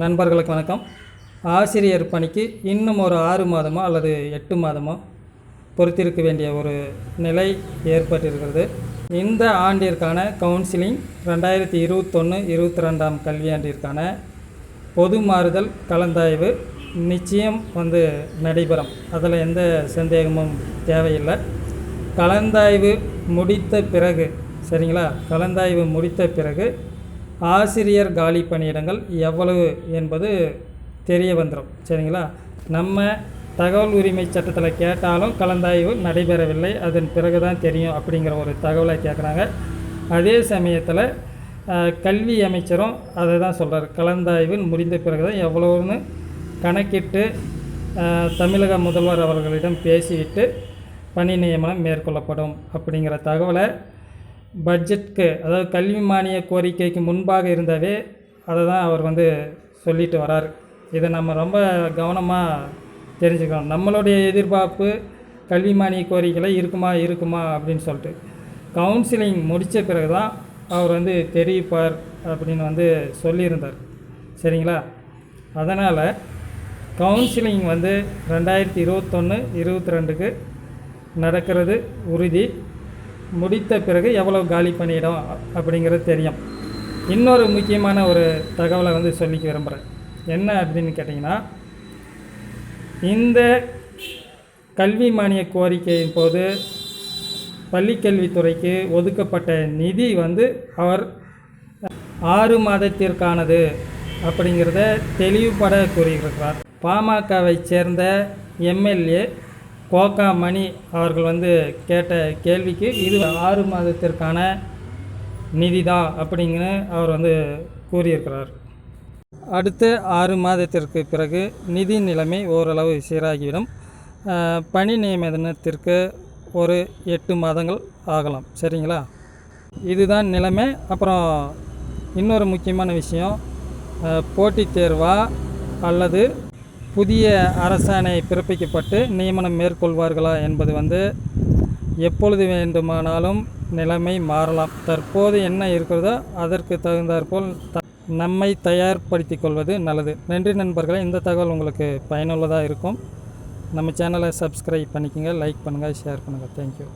நண்பர்களுக்கு வணக்கம். ஆசிரியர் பணிக்கு இன்னும் ஒரு ஆறு மாதமோ அல்லது எட்டு மாதமோ பொறுத்திருக்க வேண்டிய ஒரு நிலை ஏற்பட்டிருக்கிறது. இந்த ஆண்டிற்கான கவுன்சிலிங் ரெண்டாயிரத்தி இருபத்தொன்று இருபத்தி ரெண்டாம் கல்வியாண்டிற்கான பொது மாறுதல் கலந்தாய்வு நிச்சயம் வந்து நடைபெறும். அதில் எந்த சந்தேகமும் தேவையில்லை. கலந்தாய்வு முடித்த பிறகு சரிங்களா? கலந்தாய்வு முடித்த பிறகு ஆசிரியர் காலி பணியிடங்கள் எவ்வளவு என்பது தெரிய வந்துடும் சரிங்களா? நம்ம தகவல் உரிமை சட்டத்தில் கேட்டாலும் கலந்தாய்வு நடைபெறவில்லை. அதன் பிறகு தான் தெரியும் அப்படிங்கிற ஒரு தகவலை கேட்குறாங்க அதே சமயத்தில் கல்வி அமைச்சரும் அதை தான் சொல்கிறார் கலந்தாய்வு முடிந்த பிறகு தான் எவ்வளோன்னு கணக்கிட்டு தமிழக முதல்வர் அவர்களிடம் பேசிவிட்டு பணி நியமனம் மேற்கொள்ளப்படும் அப்படிங்கிற தகவலை பட்ஜெட்க்கு அதாவது கல்வி மானிய கோரிக்கைக்கு முன்பாக இருந்தவே அதை தான் அவர் வந்து சொல்லிட்டு வரார். இதை நம்ம ரொம்ப கவனமாக தெரிஞ்சுக்கணும். நம்மளுடைய எதிர்பார்ப்பு கல்வி மானிய கோரிக்கையில் இருக்குமா இருக்குமா அப்படின்னு சொல்லிட்டு. கவுன்சிலிங் முடித்த பிறகு தான் அவர் வந்து தெரிவிப்பார் அப்படின்னு வந்து சொல்லியிருந்தார். சரிங்களா? அதனால் கவுன்சிலிங் வந்து ரெண்டாயிரத்தி இருபத்தொன்று இருபத்தி ரெண்டுக்கு நடக்கிறது உறுதி. முடித்த பிறகு எவ்வளோ காலி பண்ணிடும் அப்படிங்கிறது தெரியும். இன்னொரு முக்கியமான ஒரு தகவலை வந்து சொல்லிக்க விரும்புகிறேன் என்ன அப்படின்னு கேட்டிங்கன்னா இந்த கல்வி மானிய கோரிக்கையின் போது பள்ளிக்கல்வித்துறைக்கு ஒதுக்கப்பட்ட நிதி வந்து அவர் ஆறு மாதத்திற்கானது அப்படிங்கிறத தெளிவுபட கூறியிருக்கிறார். பாமகவை சேர்ந்த எம்எல்ஏ கோகா மணி அவர்கள் வந்து கேட்ட கேள்விக்கு இது ஆறு மாதத்திற்கான நிதி தான் அப்படிங்கன்னு அவர் வந்து கூறியிருக்கிறார். அடுத்த ஆறு மாதத்திற்கு பிறகு நிதி நிலைமை ஓரளவு சீராகிவிடும். பணி நியமனத்திற்கு ஒரு எட்டு மாதங்கள் ஆகலாம். சரிங்களா? இதுதான் நிலைமை. அப்புறம் இன்னொரு முக்கியமான விஷயம் போட்டித் தேர்வா அல்லது புதிய அரசாணை பிறப்பிக்கப்பட்டு நியமனம் மேற்கொள்வார்களா என்பது வந்து எப்பொழுது வேண்டுமானாலும் நிலைமை மாறலாம். தற்போது என்ன இருக்கிறதோ அதற்கு தகுந்தாற்போல் த நம்மை தயார்படுத்திக் கொள்வது நல்லது. நன்றி நண்பர்களே இந்த தகவல் உங்களுக்கு பயனுள்ளதாக இருக்கும். நம்ம சேனலை சப்ஸ்கிரைப் பண்ணிக்கோங்க லைக் பண்ணுங்கள் ஷேர் பண்ணுங்கள் தேங்க்யூ